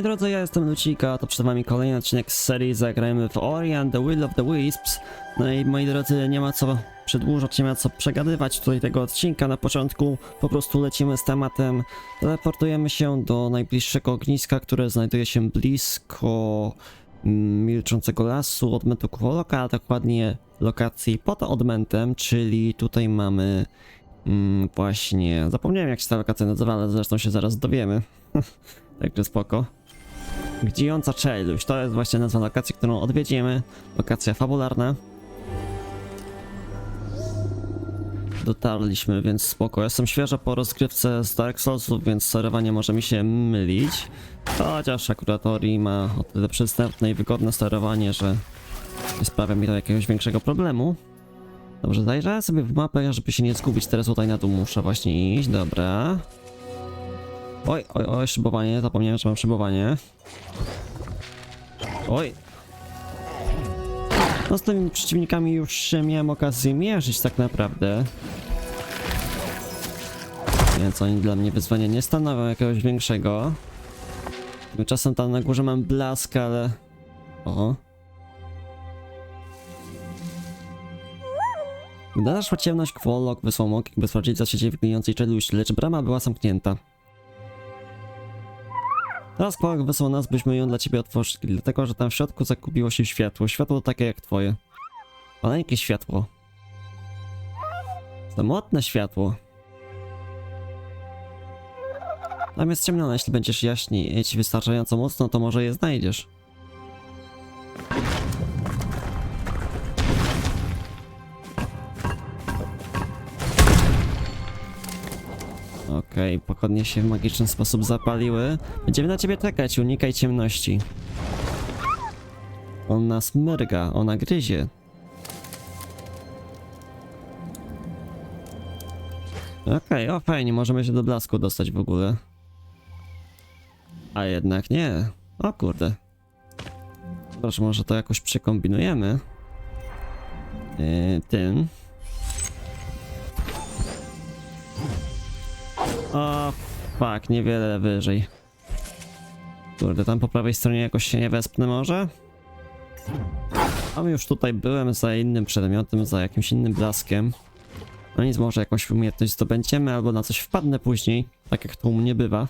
Moi drodzy, ja jestem Lucika, to przed wami kolejny odcinek z serii Zagrajmy w Ori the Will of the Wisps. No i moi drodzy, nie ma co przedłużać, nie ma co przegadywać tutaj tego odcinka. Na początku po prostu lecimy z tematem. Teleportujemy się do najbliższego ogniska, które znajduje się blisko mm, milczącego lasu, odmętu Kwoloka, a dokładnie lokacji pod odmętem, czyli tutaj mamy mm, właśnie, zapomniałem jak się ta lokacja nazywa, ale zresztą się zaraz dowiemy. Także spoko. Gdziejąca czeluść, to jest właśnie nazwa lokacji, którą odwiedzimy. Lokacja fabularna. Dotarliśmy, więc spoko. Jestem świeżo po rozgrywce z Dark Soulsów, więc sterowanie może mi się mylić. Chociaż akurat Ori ma o tyle przystępne i wygodne sterowanie, że nie sprawia mi to jakiegoś większego problemu. Dobrze, zajrzałem sobie w mapę, żeby się nie zgubić. Teraz tutaj na dół muszę właśnie iść, dobra. Oj, oj, oj, szybowanie, zapomniałem, że mam szybowanie. Oj. No z tymi przeciwnikami już miałem okazję mierzyć tak naprawdę. Więc oni dla mnie wyzwania nie stanowią jakiegoś większego. Tymczasem tam na górze mam blask, ale... O. Gdy naszła ciemność, Kwolok wysłał Mokik, by sprawdzić co się dzieje w gnijącej czeluści, lecz brama była zamknięta. Teraz Kwolok wysłał nas, byśmy ją dla ciebie otworzyli, dlatego że tam w środku zakupiło się światło. Światło takie jak twoje. Maleńkie światło. Samotne światło. Tam jest ciemno, jeśli będziesz jaśnieć wystarczająco mocno, to może je znajdziesz. Okej, pochodnie się w magiczny sposób zapaliły. Będziemy na ciebie czekać, unikaj ciemności. On nas mrga, ona gryzie. Okej, o fajnie, możemy się do blasku dostać w ogóle. A jednak nie. O kurde. Proszę, może to jakoś przekombinujemy. Yy, tym. O, fuck, niewiele wyżej. Kurde, tam po prawej stronie jakoś się nie wespnę może? A już tutaj byłem za innym przedmiotem, za jakimś innym blaskiem. No nic, może jakąś umiejętność zdobędziemy, albo na coś wpadnę później, tak jak to u mnie bywa.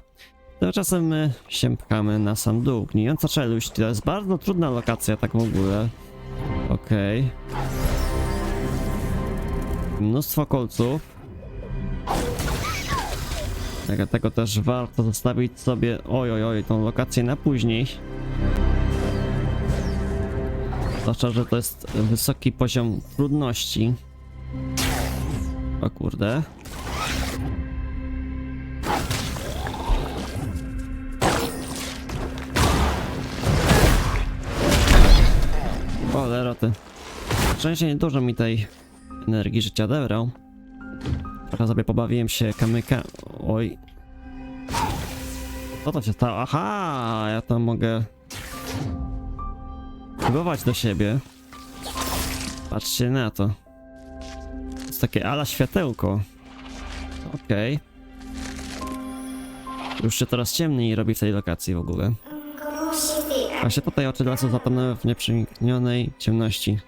Tymczasem my się pchamy na sam dół. Gnijąca czeluść, to jest bardzo trudna lokacja tak w ogóle. Okej. Mnóstwo kolców. Dlatego też warto zostawić sobie, oj oj oj, tą lokację na później. Zwłaszcza, że to jest wysoki poziom trudności. O kurde. O, leroty. Szczęście nie dużo mi tej energii życia odebrał. Trochę sobie pobawiłem się kamyka. Oj. Co to się stało? Aha! Ja tam mogę... Próbować do siebie. Patrzcie na to. To jest takie ala światełko. Okej. Już się coraz ciemniej robi w tej lokacji w ogóle. Właśnie tutaj oczy lasu zatonęły w nieprzeniknionej ciemności.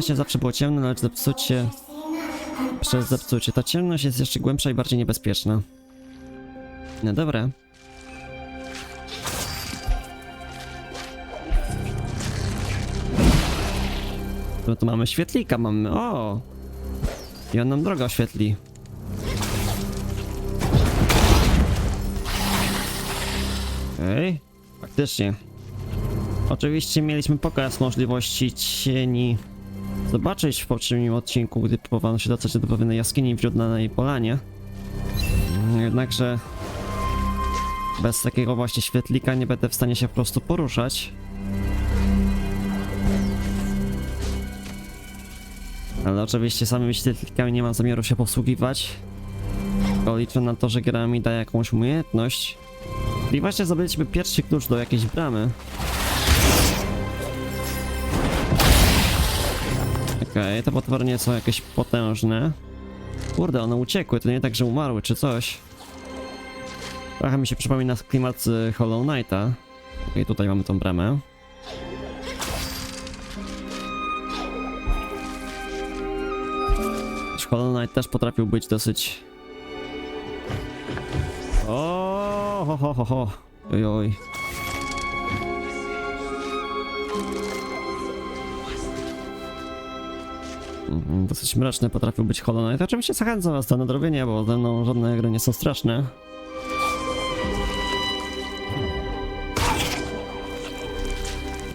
się zawsze było ciemne, lecz zepsucie przez zepsucie. Ta ciemność jest jeszcze głębsza i bardziej niebezpieczna. No dobra. No tu mamy świetlika, mamy. O! I on nam drogę oświetli. Okej, faktycznie. Oczywiście mieliśmy pokaz możliwości cieni zobaczyć w poprzednim odcinku, gdy próbowano się dostać do pewnej jaskini w Jodlanej Polanie. Jednakże bez takiego właśnie świetlika nie będę w stanie się po prostu poruszać. Ale oczywiście samymi świetlikami nie mam zamiaru się posługiwać. Tylko liczę na to, że gra mi da jakąś umiejętność. I właśnie zdobyliśmy pierwszy klucz do jakiejś bramy. Okej, te potwory nie są jakieś potężne. Kurde, one uciekły, to nie tak, że umarły czy coś. Trochę mi się przypomina klimat z Hollow Knighta. I tutaj mamy tą bramę. Hollow Knight też potrafił być dosyć... O, ho, ho, ho, ho. Oj, oj. Dosyć mroczny potrafił być Hollow Knight. Oczywiście zachęcam was do nadrobienia, bo ze mną żadne gry nie są straszne.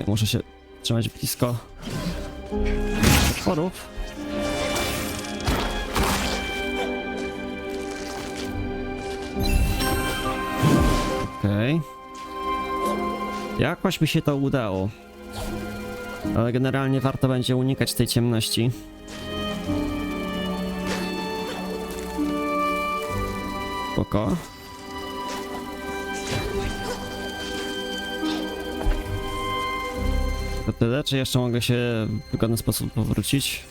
Muszę się trzymać blisko potworów. Okej. Jakoś mi się to udało. Ale generalnie warto będzie unikać tej ciemności. Spoko. To tyle, czy jeszcze mogę się w wygodny sposób powrócić?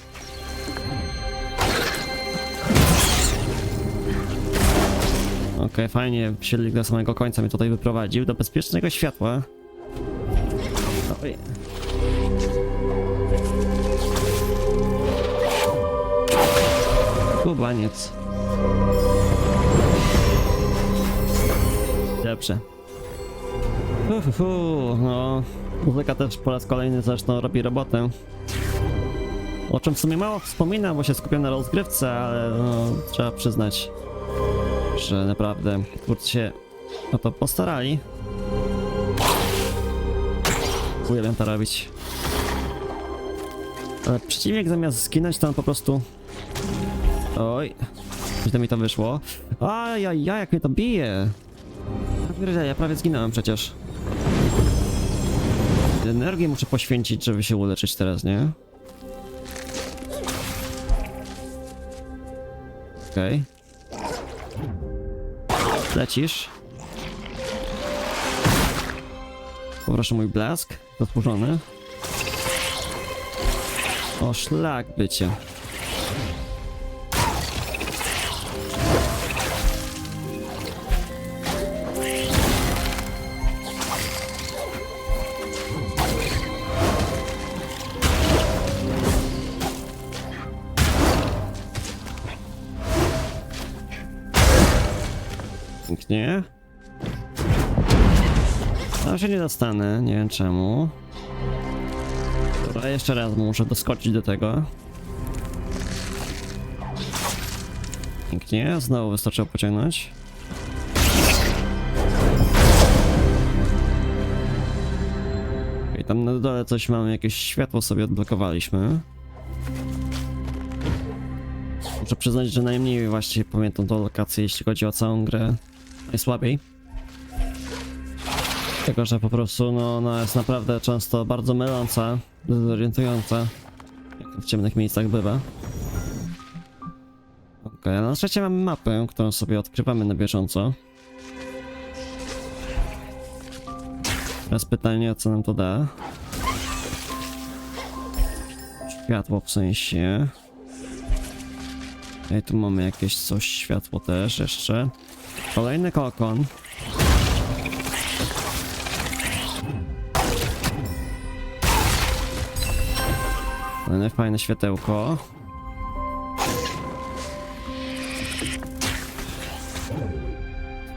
Okej, fajnie, silnik do samego końca mnie tutaj wyprowadził, do bezpiecznego światła. Oj. Kubaniec. Dobrze. Uf, uf, uf, no. Muzyka też po raz kolejny zresztą robi robotę. O czym w sumie mało wspominam, bo się skupiam na rozgrywce, ale no, trzeba przyznać, że naprawdę twórcy się o to postarali. Uwielbiam to robić. Ale przeciwnik zamiast zginąć, to on po prostu... Oj, źle mi to wyszło. Ajajaj, jak mnie to bije! Ja prawie zginąłem przecież. Energię muszę poświęcić, żeby się uleczyć teraz, nie? Okej. Lecisz. Poproszę mój blask, zasłużony. O, szlak bycie. Pięknie. No się nie dostanę, nie wiem czemu. Dobra, jeszcze raz muszę doskoczyć do tego. Pięknie, znowu wystarczyło pociągnąć. I tam na dole coś mamy, jakieś światło sobie odblokowaliśmy. Muszę przyznać, że najmniej właściwie pamiętam tą lokację, jeśli chodzi o całą grę. Najsłabiej. Tylko, że po prostu no, ona jest naprawdę często bardzo myląca, dezorientująca. Jak w ciemnych miejscach bywa. Okay, na szczęście mamy mapę, którą sobie odkrywamy na bieżąco. Teraz pytanie, co nam to da. Światło w sensie. I tu mamy jakieś coś, światło też jeszcze. Kolejny kokon. Kolejne fajne światełko.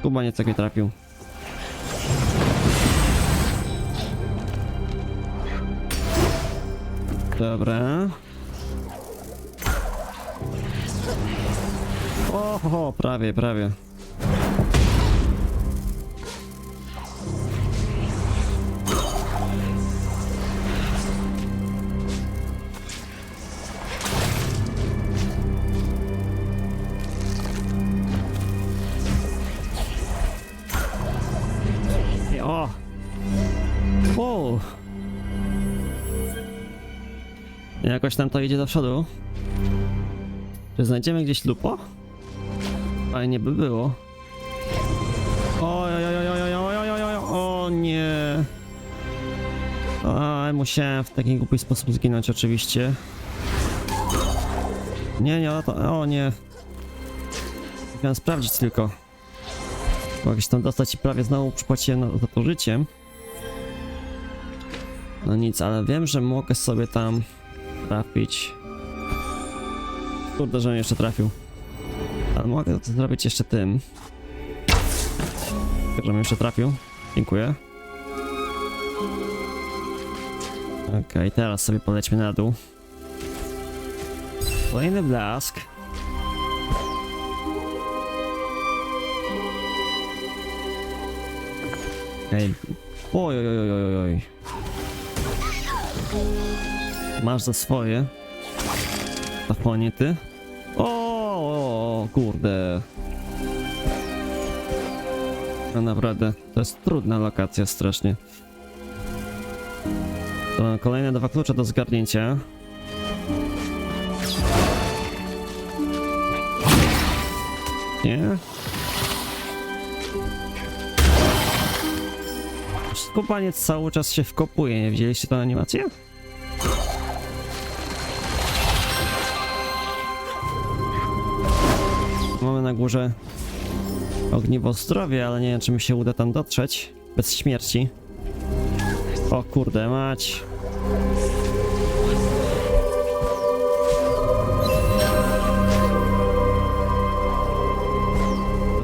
Kuba nie nie trafił. Dobra. O, ho, ho, prawie, prawie. Jakoś nam to idzie do przodu. Czy znajdziemy gdzieś lupo? Fajnie by było. Oj, oj, oj, oj, oj, o nie. A, musiałem w taki głupi sposób zginąć oczywiście. Nie, nie, to, o nie. Chciałem sprawdzić tylko. Mogę się tam dostać i prawie znowu przypłaciłem za to życiem. No nic, ale wiem, że mogę sobie tam trafić. Kurde, że mnie jeszcze trafił. Ale mogę to zrobić jeszcze tym. Że mnie jeszcze trafił. Dziękuję. Okej, teraz sobie polećmy na dół. Kolejny blask. Okej. Oj, oj, oj, oj, oj, oj. Masz za swoje. Tafonie ty. O, o, o, kurde. No naprawdę, to jest trudna lokacja strasznie. To kolejne dwa klucze do zgarnięcia. Nie? Skupaniec cały czas się wkopuje, nie widzieliście tę animację? Mamy na górze ogniwo zdrowie, ale nie wiem czy mi się uda tam dotrzeć bez śmierci. O kurde mać.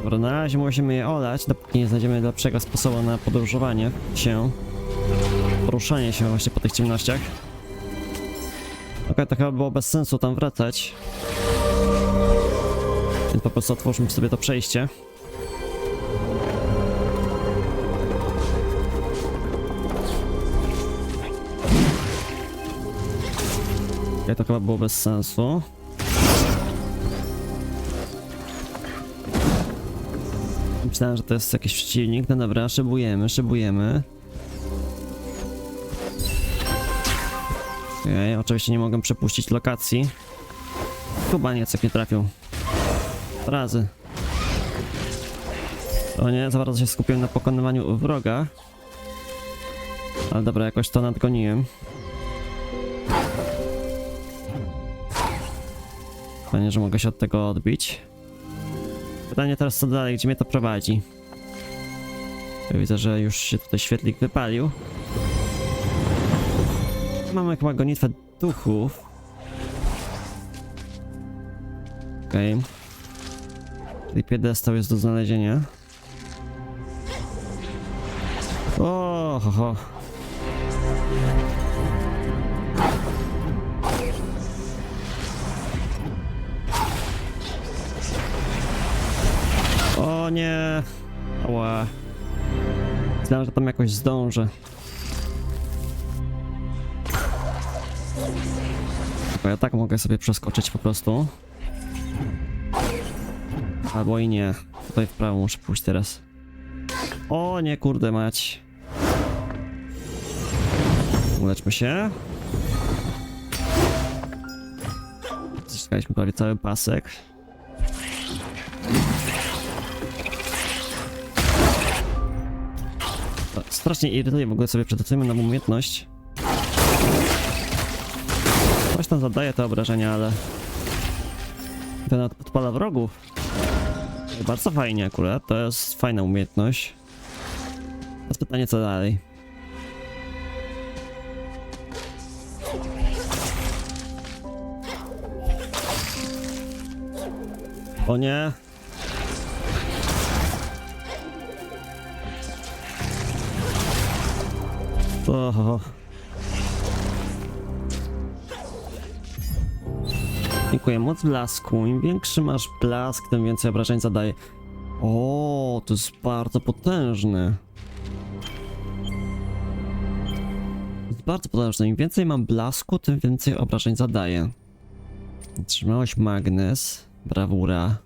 Dobra, na razie musimy je olać, dopóki nie znajdziemy lepszego sposobu na podróżowanie się. Poruszanie się właśnie po tych ciemnościach. Okej, to chyba było bez sensu tam wracać. Więc po prostu otwórzmy sobie to przejście. Okej, to chyba było bez sensu. Myślałem, że to jest jakiś przeciwnik. No dobra, szybujemy, szybujemy. Okej, oczywiście nie mogę przepuścić lokacji. Chyba nie, nie trafił. Razy. O nie, za bardzo się skupiłem na pokonywaniu wroga. Ale dobra, jakoś to nadgoniłem. Fajnie, że mogę się od tego odbić. Pytanie teraz co dalej, gdzie mnie to prowadzi? Widzę, że już się tutaj świetlik wypalił. Mamy chyba gonitwę duchów. Okej. Okay. Tutaj piedestał jest do znalezienia. O, ho, ho. O nie! Ała. Myślałem, że tam jakoś zdążę. Tylko ja tak mogę sobie przeskoczyć po prostu. Albo i nie. Tutaj w prawo muszę pójść teraz. O nie, kurde mać. Uleczmy się. Zyskaliśmy prawie cały pasek. Strasznie irytuje, w ogóle sobie przetestujemy nową umiejętność. Coś tam zadaje te obrażenia, ale... Ten nawet podpala wrogów. Bardzo fajnie akurat, to jest fajna umiejętność. Teraz pytanie co dalej. O nie! Oho. Dziękuję. Moc blasku. Im większy masz blask, tym więcej obrażeń zadaje. O, to jest bardzo potężne. Jest bardzo potężne. Im więcej mam blasku, tym więcej obrażeń zadaje. Trzymałeś magnes. Brawura.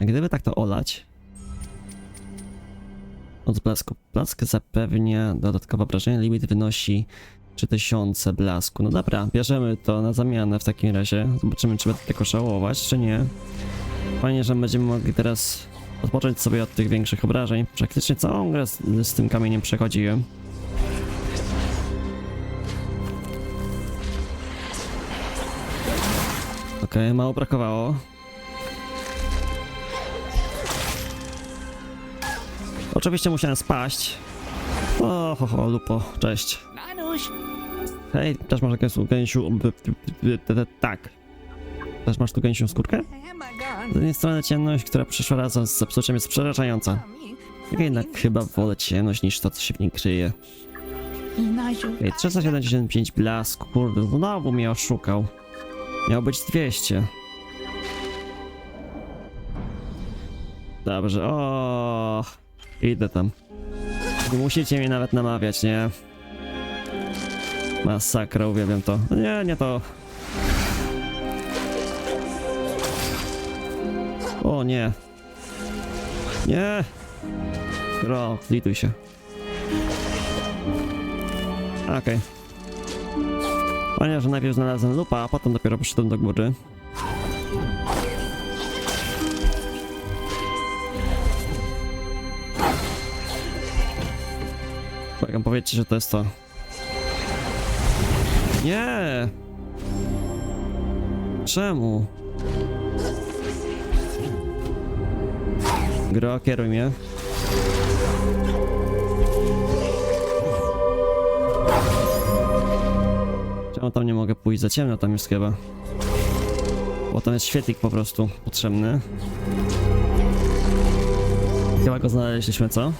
Gdyby tak to olać, od blasku. Blask zapewnia dodatkowe obrażenia. Limit wynosi czy tysiące blasku. No dobra, bierzemy to na zamianę w takim razie. Zobaczymy, czy będę tylko żałować, czy nie. Fajnie, że będziemy mogli teraz odpocząć sobie od tych większych obrażeń. Praktycznie całą grę z, z tym kamieniem przechodziłem. Okej, okay, mało brakowało. Oczywiście musiałem spaść. O, ho, ho, lupo, cześć. Nanuś, Hej, też masz jakąś gęsiu... Tak. Też masz tu gęsią skórkę? Z jednej strony ciemność, która przyszła razem z zepsuciem jest przerażająca. Jednak chyba wolę ciemność niż to, co się w niej kryje. Ej, 375 blask, kurde, znowu mnie oszukał. Miał być 200. Dobrze, o, Idę tam. Musicie mnie nawet namawiać, nie? Masakra, uwielbiam to. Nie, nie to. O nie. Nie. Gro, zlituj się. Okej. Ponieważ najpierw znalazłem lupa, a potem dopiero poszedłem do góry. Błagam, powiedzcie, że to jest to. Nie! Czemu? Gro, kieruj mnie. Czemu tam nie mogę pójść? Za ciemno tam jest chyba. Bo tam jest świetlik po prostu potrzebny. Chyba go znaleźliśmy, co?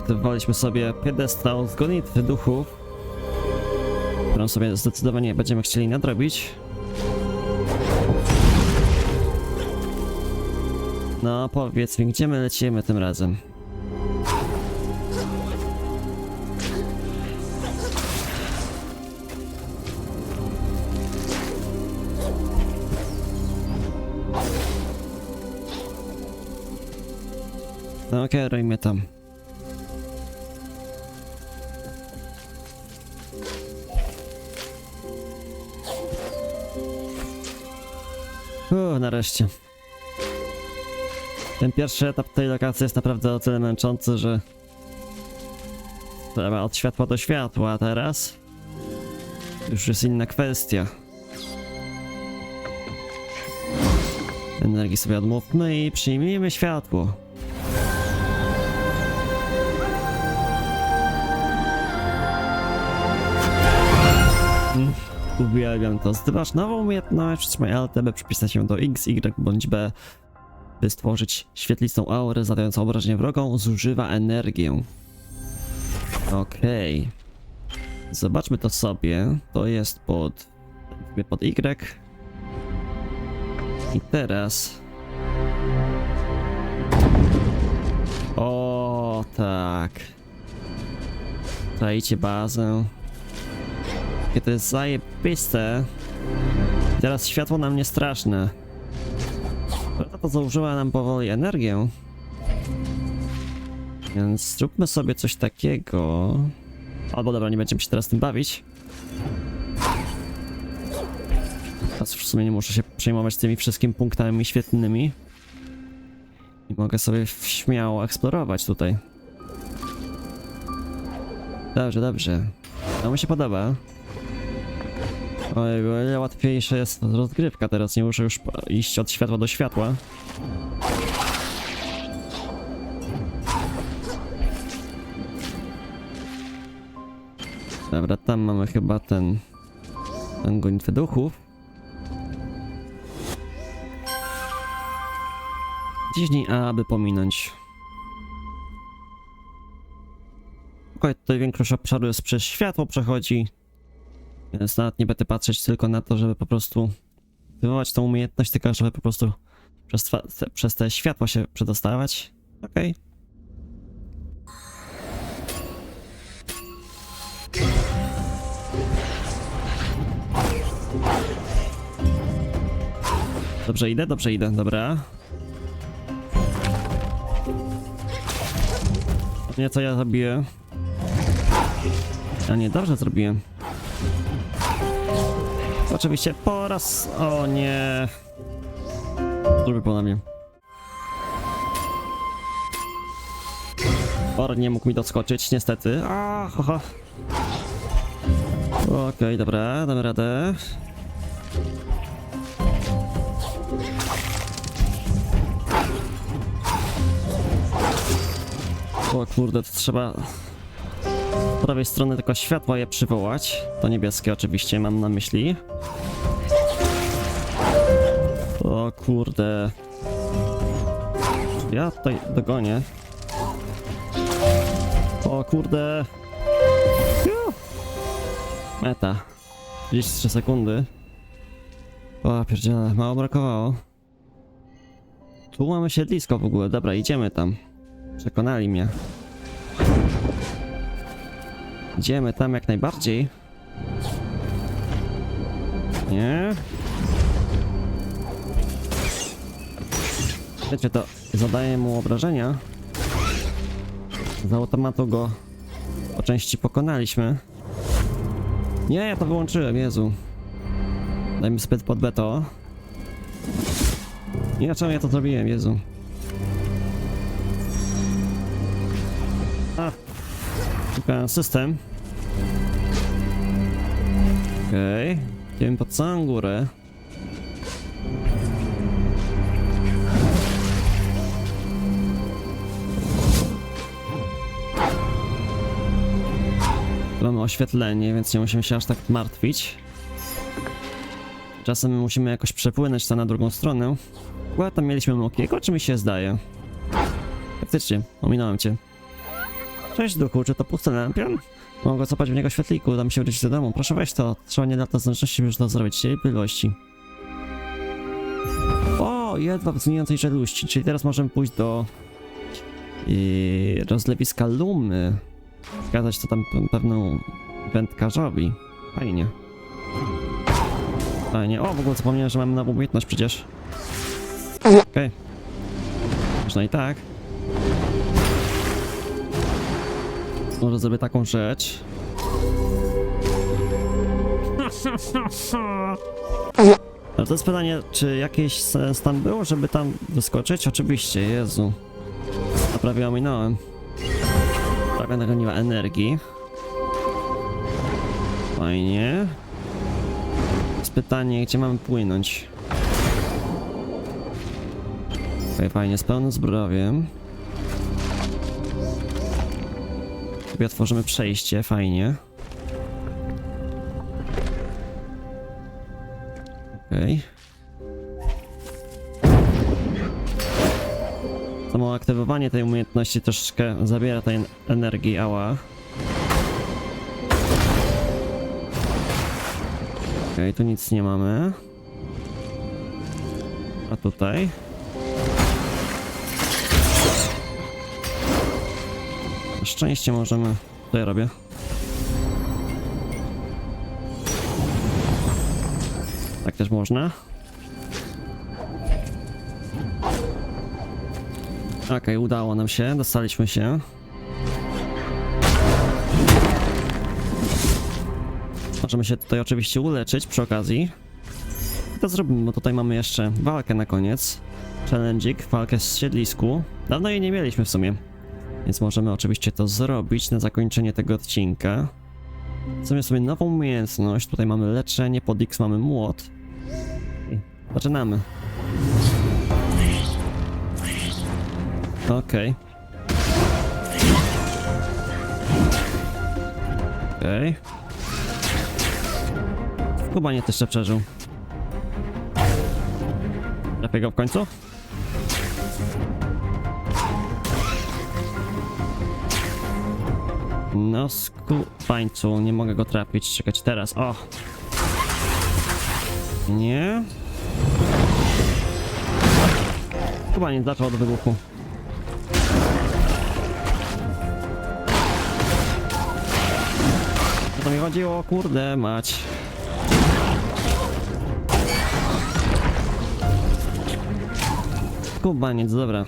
Aktywowaliśmy sobie piedestał z gonitwy duchów, którą sobie zdecydowanie będziemy chcieli nadrobić. No, powiedz mi, gdzie my lecimy tym razem? No, kieruj mnie tam. Nareszcie. Ten pierwszy etap tej lokacji jest naprawdę o tyle męczący, że trzeba od światła do światła, a teraz już jest inna kwestia. Energii sobie odmówmy i przyjmijmy światło. Uwielbiam to. Zdobywasz nową umiejętność, przytrzymaj Alt, by przypisać ją do X, Y bądź B, by stworzyć świetlistą aurę zadającą obrażenie wrogą, zużywa energię. Okej. Zobaczmy to sobie. To jest pod... pod Y. I teraz... O tak. Dajcie bazę. Jakie to jest zajebiste. Teraz światło nam nie straszne. Prawda to zużyła nam powoli energię. Więc zróbmy sobie coś takiego. Albo dobra, nie będziemy się teraz tym bawić. Teraz w sumie nie muszę się przejmować tymi wszystkimi punktami świetnymi. I mogę sobie śmiało eksplorować tutaj. Dobrze, dobrze. To mi się podoba. Oj, ile łatwiejsza jest rozgrywka teraz, nie muszę już iść od światła do światła. Dobra, tam mamy chyba ten... ten gonitwę duchów. Ciśnij A, aby pominąć. Okej, tutaj większość obszaru jest przez światło przechodzi. Więc nawet nie będę patrzeć tylko na to, żeby po prostu wywołać tą umiejętność, tylko żeby po prostu przez, te, przez te światło się przedostawać. Okej. Dobrze idę, dobrze idę, dobra. Nie, co ja zrobiłem? A nie, dobrze zrobiłem. Oczywiście po raz... O nie... Drugi po na mnie. Or nie mógł mi doskoczyć, niestety. A, ho, ho. Okej, dobra, damy radę. O kurde, to trzeba prawej strony tylko światła je przywołać. To niebieskie oczywiście mam na myśli. O kurde. Ja tutaj dogonię. O kurde. Meta. 33 sekundy. O pierdziele, mało brakowało. Tu mamy siedlisko w ogóle, dobra, idziemy tam. Przekonali mnie. Idziemy tam jak najbardziej. Nie? Wiecie, to zadaje mu obrażenia. Z automatu go po części pokonaliśmy. Nie, ja to wyłączyłem, Jezu. Dajmy spyt pod beto. Nie, czemu ja to zrobiłem, Jezu. Szukałem system. Okej. Okay. Idziemy pod całą górę. Mamy oświetlenie, więc nie musimy się aż tak martwić. Czasem musimy jakoś przepłynąć to na drugą stronę. Chyba tam mieliśmy Mokiego, czy mi się zdaje? Faktycznie, ominąłem cię. Cześć duchu, czy to pusty lampion? Mogę zapać w niego świetliku, dam się wrócić do domu. Proszę weź to, trzeba nie lata zręczności, żeby to zrobić. Cierpliwości. O, jedwab zmieniającej czeluści, czyli teraz możemy pójść do... Yy, rozlewiska Lumy. Zgadzać to tam pe- pewną wędkarzowi. Fajnie. Fajnie. O, w ogóle zapomniałem, że mamy nową umiejętność przecież. Okej. Można i tak. Może zrobię taką rzecz. Ale to jest pytanie, czy jakiś sens tam było, żeby tam wyskoczyć? Oczywiście, Jezu. Prawie ominąłem. Prawie nagoniła energii. Fajnie. Jest pytanie, gdzie mamy płynąć? Okej, fajnie, z pełnym zdrowiem. Sobie otworzymy przejście, fajnie. Okej. Samo aktywowanie tej umiejętności troszeczkę zabiera tej en- energii, ała. Okej, tu nic nie mamy. A tutaj? Szczęście możemy... Co ja robię? Tak też można. Okej, udało nam się, dostaliśmy się. Możemy się tutaj oczywiście uleczyć przy okazji. I to zrobimy, bo tutaj mamy jeszcze walkę na koniec. Challenge'ik, walkę z siedlisku. Dawno jej nie mieliśmy w sumie. Więc możemy oczywiście to zrobić na zakończenie tego odcinka. Zrobimy sobie nową umiejętność. Tutaj mamy leczenie, pod X mamy młot. I zaczynamy. Okej. Okej. Chyba nie też jeszcze przeżył. Lepiej go w końcu? No skupańcu, nie mogę go trafić. Czekać teraz. O! Nie? Chyba nie zaczął od wybuchu. To mi chodziło, kurde mać. Kubaniec, dobra.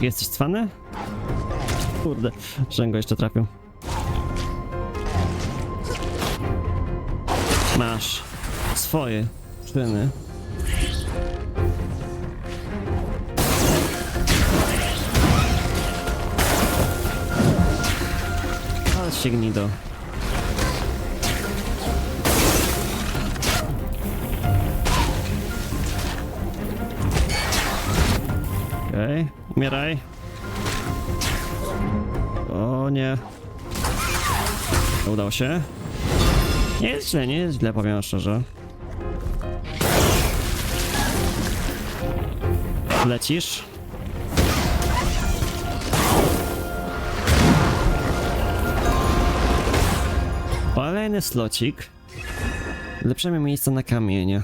Jesteś cwany? Kurde, żebym go jeszcze trafił. Masz swoje czyny. Ale się. Okej, umieraj. Nie. Udało się. Nie jest źle, nie jest źle, powiem szczerze. Lecisz. Kolejny slocik. Lepszemy miejsce na kamienie.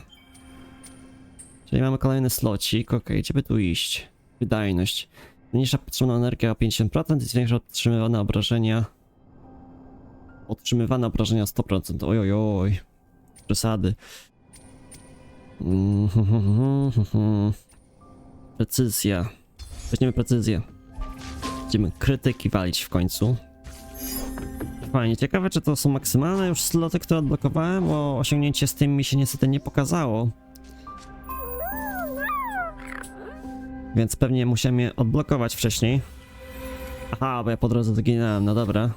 Czyli mamy kolejny slocik. Ok, gdzie by tu iść? Wydajność. Mniejsza potrzebna energia o 50% i zwiększa otrzymywane obrażenia. Otrzymywane obrażenia 100%. Oj, oj, oj. Przesady. Mm, Precyzja. Weźmiemy precyzję. Będziemy krytyki walić w końcu. Fajnie, ciekawe czy to są maksymalne już sloty, które odblokowałem, bo osiągnięcie z tym mi się niestety nie pokazało. Więc pewnie musiałem je odblokować wcześniej. Aha, bo ja po drodze zginąłem, no dobra.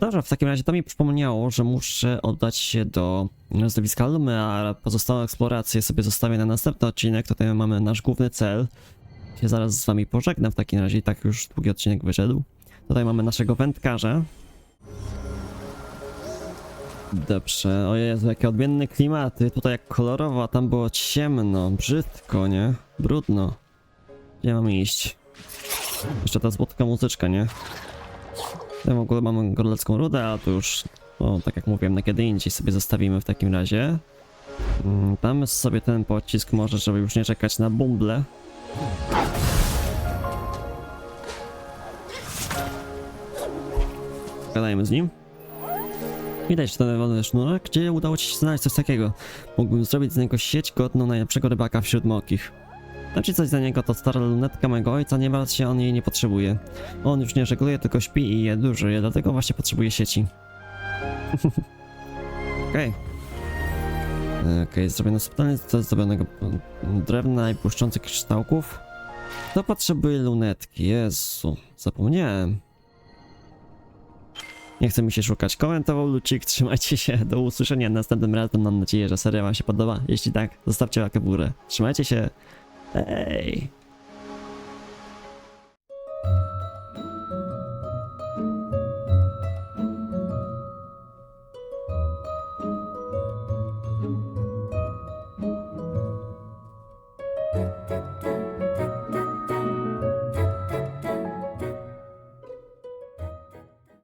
Dobrze, w takim razie to mi przypomniało, że muszę oddać się do rozlewiska Lumy, a pozostałą eksplorację sobie zostawię na następny odcinek. Tutaj mamy nasz główny cel. Się zaraz z wami pożegnam w takim razie, i tak już długi odcinek wyszedł. Tutaj mamy naszego wędkarza. Dobrze, o Jezu, jakie odmienne klimaty. Tutaj jak kolorowo, a tam było ciemno, brzydko, nie? Brudno. Gdzie mamy iść? Jeszcze ta słodka muzyczka, nie? Ja w ogóle mamy gorlecką rudę, a tu już, no tak jak mówiłem, na kiedy indziej sobie zostawimy w takim razie. Mm, Damy sobie ten pocisk może, żeby już nie czekać na bumble. Gadajmy z nim. Widać ten wolny sznurek, gdzie udało ci się znaleźć coś takiego. Mógłbym zrobić z niego sieć godną najlepszego rybaka wśród mokich. Znaczy coś za niego to stara lunetka mojego ojca, nie martw się, on jej nie potrzebuje. On już nie żegluje, tylko śpi i je dużo, je, dlatego właśnie potrzebuje sieci. Okej. Okay. Okej, zrobione spotkanie z zrobionego drewna i błyszczących kryształków. Kto potrzebuje lunetki? Jezu, zapomniałem. Nie chce mi się szukać. Komentował Lucik, trzymajcie się, do usłyszenia następnym razem. Mam nadzieję, że seria wam się podoba. Jeśli tak, zostawcie łapkę w górę. Trzymajcie się. Hej!